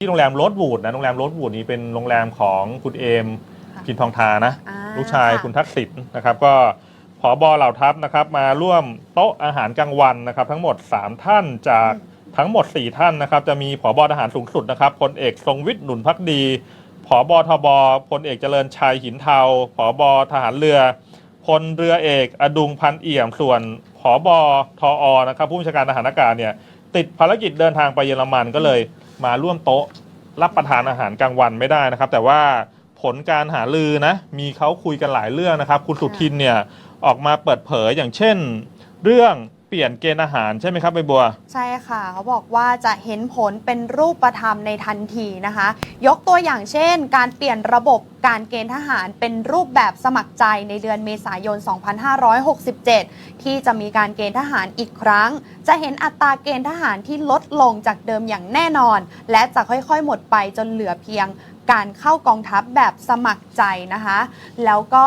ที่โรงแรมโรสวูดนะโรงแรมโรสวูดนี้เป็นโรงแรมของคุณเอมค่ะพินทองทานะ อ่ลูกชายะคุณทักษิณนะครับ ก็ผอบอเหล่าทัพนะครับ มาร่วมโต๊ะอาหารกลางวันนะครับ ทั้งหมด 3 ท่านจากทั้งหมด 4 ท่านนะครับ จะมีผอบอทหารสูงสุดนะครับพลเอกทรงวิทย์หนุนพักดีผอบอทบพลเอกเจริญชัยหินเทาผอบอทหารเรือพลเรือเอกอดุงพันเอี่ยมส่วนผอบอทออนะครับผู้บัญชาการทหารอากาศเนี่ยติดภารกิจเดินทางไปเยอรมันก็เลย มาร่วมโต๊ะรับประทานอาหารกลางวันไม่ได้นะครับ แต่ว่าผลการหาลือนะมีเขาคุยกันหลายเรื่องนะครับ คุณสุทินเนี่ยออกมาเปิดเผยอย่างเช่น เรื่อง เปลี่ยนเกณฑ์อาหารใช่ไหมครับใบบัว ใช่ค่ะ เขาบอกว่าจะเห็นผลเป็นรูปธรรมในทันทีนะคะ ยกตัวอย่างเช่น การเปลี่ยนระบบการเกณฑ์ทหารเป็นรูปแบบสมัครใจในเดือนเมษายน 2567 ที่จะมีการเกณฑ์ทหารอีกครั้ง จะเห็นอัตราเกณฑ์ทหารที่ลดลงจากเดิมอย่างแน่นอน และจะค่อยๆ หมดไปจนเหลือเพียง การเข้ากองทัพแบบสมัครใจนะคะ แล้วก็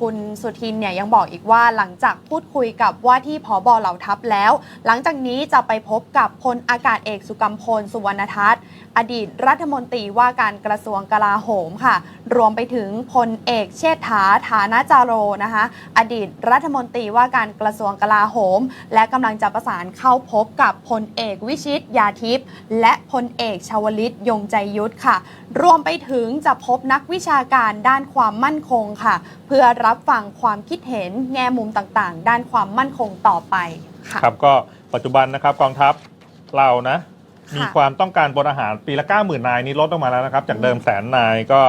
คุณสุทินเนี่ยยังบอกอีกว่าหลังจากพูดคุยกับว่าที่ผอบอเหล่าทัพแล้ว หลังจากนี้จะไปพบกับพลอากาศเอกสุกัมพลสุวรรณทัศน์อดีตรัฐมนตรีว่าการกระทรวงกลาโหมค่ะ รวมไปถึงพลเอกเชษฐาฐานะจาโรนะคะ อดีตรัฐมนตรีว่าการกระทรวงกลาโหม และกำลังจะประสานเข้าพบกับพลเอกวิชิตยาทิพย์และพลเอกชวลิตยงใจยุทธค่ะรวมไปถึงจะพบนักวิชาการด้านความมั่นคงค่ะ เพื่อรับฟังความคิดเห็นแง่มุมต่างๆ ด้านความมั่นคงต่อไปค่ะครับก็ปัจจุบันนะครับกองทัพเรานะค่ะมีความต้องการบนอาหารปีละ 90,000 นายนี้ลดลงมาแล้วนะครับ จากเดิมแสนนายก็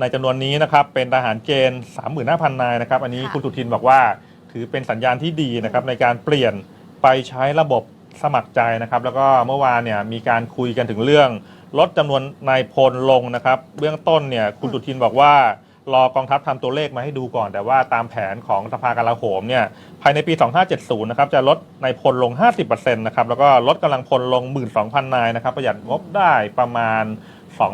ในจำนวนนี้นะครับ เป็นทหารเกณฑ์ 35,000 นายนะครับ อันนี้ค่ะคุณสุทินบอกว่า ถือเป็นสัญญาณที่ดีนะครับในการเปลี่ยนไปใช้ระบบสมัครใจนะครับ แล้วก็เมื่อวานเนี่ยมีการคุยกันถึงเรื่อง ลดจำนวนนายพลลงนะครับ เบื้องต้นเนี่ยคุณสุทินบอกว่ารอกองทัพทำตัวเลขมาให้ดูก่อน แต่ว่าตามแผนของสภากลาโหมเนี่ยภายในปี 2570 นะครับจะลดนายพลลง 50%นะครับแล้วก็ลดกำลังพลลง 12,000 นายนะครับประหยัดงบได้ประมาณ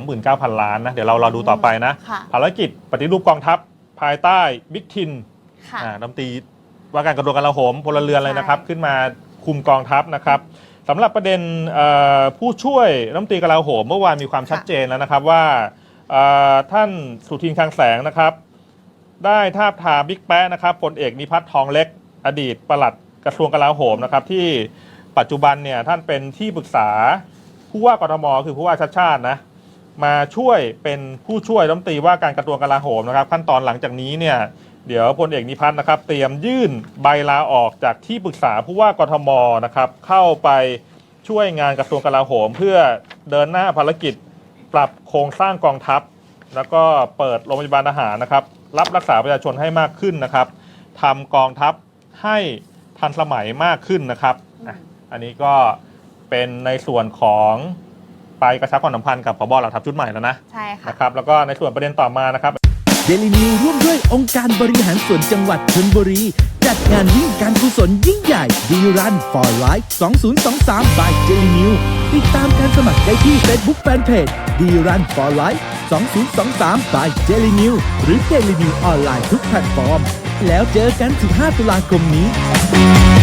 29,000 ล้านนะเดี๋ยวเรารอดูต่อไปนะค่ะภารกิจปฏิรูปกองทัพภายใต้บิ๊กทินค่ะอ่ารัฐมนตรีว่าการกระทรวงกลาโหมพลเรือนเลยนะครับใช่ขึ้นมาคุมกองทัพนะครับ สำหรับประเด็นผู้ช่วยรัฐมนตรีกลาโหมเมื่อวานมีความชัดเจนแล้วนะครับว่าท่านสุทินคลังแสงนะครับ ได้ทาบทามบิ๊กแป๊ะนะครับพลเอกนิพัฒน์ทองเล็ก อดีตปลัดกระทรวงกลาโหมนะครับ ที่ปัจจุบันเนี่ยท่านเป็นที่ปรึกษาผู้ว่ากทมคือผู้ว่าชาติชาตินะมาช่วยเป็นผู้ช่วยรัฐมนตรีว่าการกระทรวงกลาโหมนะครับ ขั้นตอนหลังจากนี้เนี่ย เดี๋ยวพลเอกนิพัฒน์นะครับ เตรียมยื่นใบลาออกจากที่ปรึกษาผู้ว่ากทมนะครับ เข้าไปช่วยงานกระทรวงกลาโหม เพื่อเดินหน้าภารกิจปรับโครงสร้างกองทัพ แล้วก็เปิดโรงพยาบาลทหารนะครับ รับรักษาประชาชนให้มากขึ้นนะครับทำกองทัพให้ทันสมัยมากขึ้นนะครับอะอันนี้ก็เป็นในส่วนของไปกระชับความสัมพันธ์กับพบเหล่าทัพชุดใหม่แล้วนะใช่ค่ะนะครับแล้วก็ในส่วนประเด็นต่อมานะครับเดลินิวร่วมด้วยองค์การบริหารส่วนจังหวัดชลบุรี จัดงานวิ่งการกุศลยิ่งใหญ่ดีรัน for life 2023 by เดลินิวติดตามการสมัครได้ที่ Facebook Fanpage ดีรัน for life 2023 by เดลินิวหรือเดลินิวออนไลน์ทุกแพลตฟอร์ม แล้วเจอกัน 15 ตุลาคมนี้